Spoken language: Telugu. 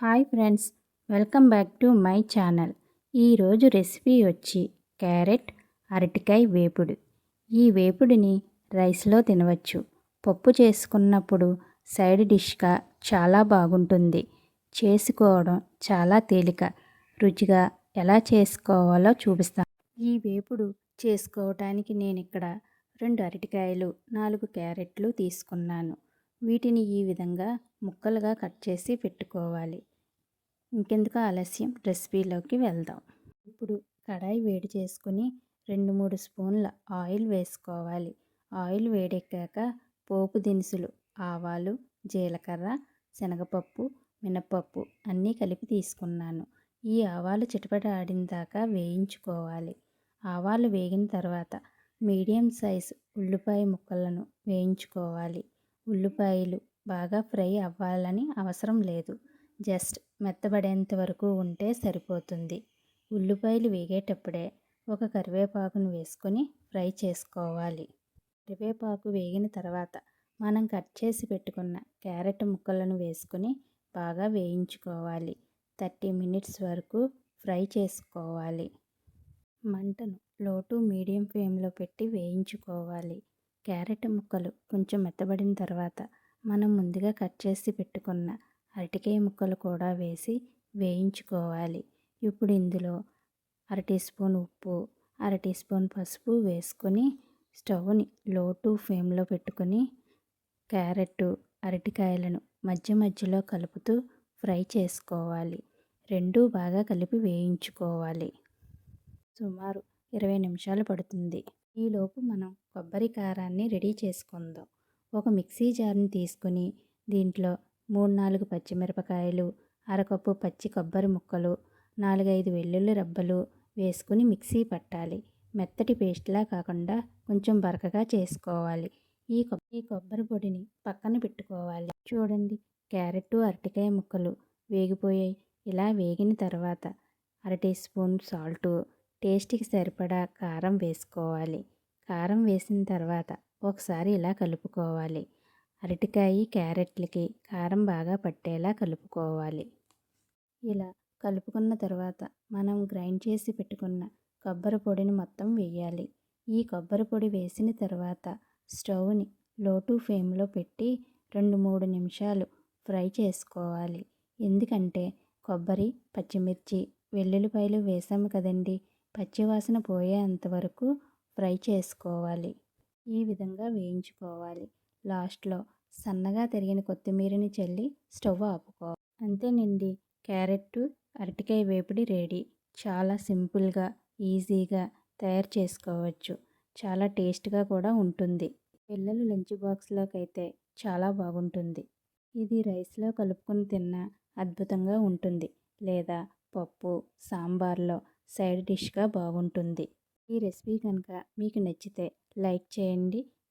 Hi friends welcome back to my channel. ఈరోజు రెసిపీ వచ్చి క్యారెట్ అరటికాయ వేపుడు. ఈ వేపుడిని రైస్లో తినవచ్చు. పప్పు చేసుకున్నప్పుడు సైడ్ డిష్గా చాలా బాగుంటుంది. చేసుకోవడం చాలా తేలిక. రుచిగా ఎలా చేసుకోవాలో చూపిస్తాను ఈ వేపుడు చేసుకోవటానికి నేను ఇక్కడ రెండు అరటికాయలు నాలుగు క్యారెట్లు తీసుకున్నాను. వీటిని ఈ విధంగా ముక్కలుగా కట్ చేసి పెట్టుకోవాలి. ఇంకెందుకు ఆలస్యం? రెసిపీలోకి వెళ్దాం. ఇప్పుడు కడాయి వేడి చేసుకుని రెండు మూడు స్పూన్ల ఆయిల్ వేసుకోవాలి. ఆయిల్ వేడెక్కాక పోపు దినుసులు ఆవాలు జీలకర్ర శనగపప్పు మినపప్పు అన్నీ కలిపి తీసుకున్నాను. ఈ ఆవాలు చిటపట ఆడిన దాకా వేయించుకోవాలి. ఆవాలు వేగిన తర్వాత మీడియం సైజు ఉల్లిపాయ ముక్కలను వేయించుకోవాలి. ఉల్లిపాయలు బాగా ఫ్రై అవ్వాలని అవసరం లేదు. జస్ట్ మెత్తబడేంత వరకు ఉంటే సరిపోతుంది. ఉల్లిపాయలు వేగేటప్పుడే ఒక కరివేపాకును వేసుకొని ఫ్రై చేసుకోవాలి. కరివేపాకు వేగిన తర్వాత మనం కట్ చేసి పెట్టుకున్న క్యారెట్ ముక్కలను వేసుకొని బాగా వేయించుకోవాలి. థర్టీ మినిట్స్ వరకు ఫ్రై చేసుకోవాలి. మంటను లో టు మీడియం ఫ్లేమ్లో పెట్టి వేయించుకోవాలి. క్యారెట్ ముక్కలు కొంచెం మెత్తబడిన తర్వాత మనం ముందుగా కట్ చేసి పెట్టుకున్న అరటికాయ ముక్కలు కూడా వేసి వేయించుకోవాలి. ఇప్పుడు ఇందులో అర టీ స్పూన్ ఉప్పు అర టీ స్పూన్ పసుపు వేసుకొని స్టవ్ని లో టు ఫ్లేమ్లో పెట్టుకొని క్యారెట్ అరటికాయలను మధ్య మధ్యలో కలుపుతూ ఫ్రై చేసుకోవాలి. రెండు బాగా కలిపి వేయించుకోవాలి. సుమారు ఇరవై నిమిషాలు పడుతుంది. ఈలోపు మనం కొబ్బరి కారాన్ని రెడీ చేసుకుందాం. ఒక మిక్సీ జార్ని తీసుకొని దీంట్లో మూడు నాలుగు పచ్చిమిరపకాయలు అరకప్పు పచ్చి కొబ్బరి ముక్కలు నాలుగైదు వెల్లుల్లి రబ్బలు వేసుకుని మిక్సీ పట్టాలి. మెత్తటి పేస్ట్లా కాకుండా కొంచెం బరకగా చేసుకోవాలి. ఈ ఈ కొబ్బరి పొడిని పక్కన పెట్టుకోవాలి. చూడండి క్యారెట్ అరటికాయ ముక్కలు వేగిపోయాయి. ఇలా వేగిన తర్వాత అర టీ స్పూన్ సాల్టు టేస్ట్కి సరిపడా కారం వేసుకోవాలి. కారం వేసిన తర్వాత ఒకసారి ఇలా కలుపుకోవాలి. అరటికాయ క్యారెట్లకి కారం బాగా పట్టేలా కలుపుకోవాలి. ఇలా కలుపుకున్న తర్వాత మనం గ్రైండ్ చేసి పెట్టుకున్న కొబ్బరి పొడిని మొత్తం వేయాలి. ఈ కొబ్బరి పొడి వేసిన తర్వాత స్టవ్ని లో టు ఫ్లేమ్లో పెట్టి రెండు మూడు నిమిషాలు ఫ్రై చేసుకోవాలి. ఎందుకంటే కొబ్బరి పచ్చిమిర్చి వెల్లుల్లిపాయలు వేసాము కదండి పచ్చివాసన పోయేంతవరకు ఫ్రై చేసుకోవాలి. ఈ విధంగా వేయించుకోవాలి. లాస్ట్లో సన్నగా తరిగిన కొత్తిమీరని చల్లి స్టవ్ ఆపుకో. అంతేనండి. క్యారెట్ అరటికాయ వేపుడి రెడీ. చాలా సింపుల్గా ఈజీగా తయారు చేసుకోవచ్చు. చాలా టేస్ట్గా కూడా ఉంటుంది. పిల్లలు లంచ్ బాక్స్లోకి అయితే చాలా బాగుంటుంది. ఇది రైస్లో కలుపుకొని తిన్న అద్భుతంగా ఉంటుంది. లేదా పప్పు సాంబార్లో సైడ్ డిష్గా బాగుంటుంది. ఈ రెసిపీ కనుక మీకు నచ్చితే లైక్ చేయండి.